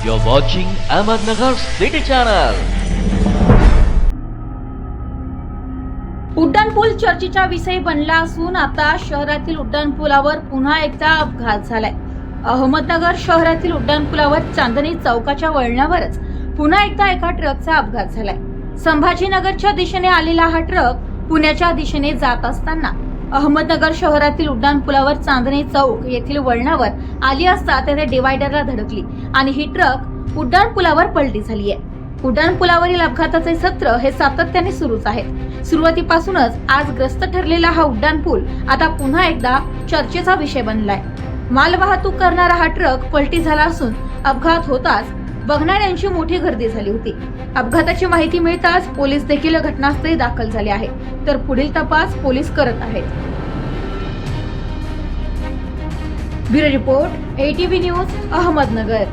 You're watching Ahmednagar City Channel. उड्डाणपूल चर्चेचा विषय बनला असून आता शहरातील उड्डाणपुलावर पुन्हा एकदा अपघात झालाय अहमदनगर शहरातील उड्डाणपुलावर चांदणी चौकाच्या वळणावरच पुन्हा एकदा एका ट्रकचा अपघात झालाय संभाजीनगरच्या दिशेने आलेला हा ट्रक पुण्याच्या दिशेने जात असताना अहमदनगर शहरातील उड्डाणपुलावर चांदणी चौक येथील वळणावर आली असता तेथे डिवायडरला धडकली आणि ही ट्रक उड्डाणपुलावर पलटी झाली आहे. उड्डाणपुलावरील अपघाताचे सत्र हे सातत्याने सुरूच आहे सुरुवातीपासूनच आज ग्रस्त ठरलेला हा उड्डाणपूल आता पुन्हा एकदा चर्चेचा विषय बनलाय. मालवाहतूक करणारा हा ट्रक पलटी झाला असून अपघात होताच बघणाऱ्यांची मोठी गर्दी झाली होती. अपघाताची माहिती मिळताच पोलीस देखील घटनास्थळी दाखल झाले आहे तर पुढील तपास पोलीस करत आहेत. Bureau report ATV news Ahmednagar.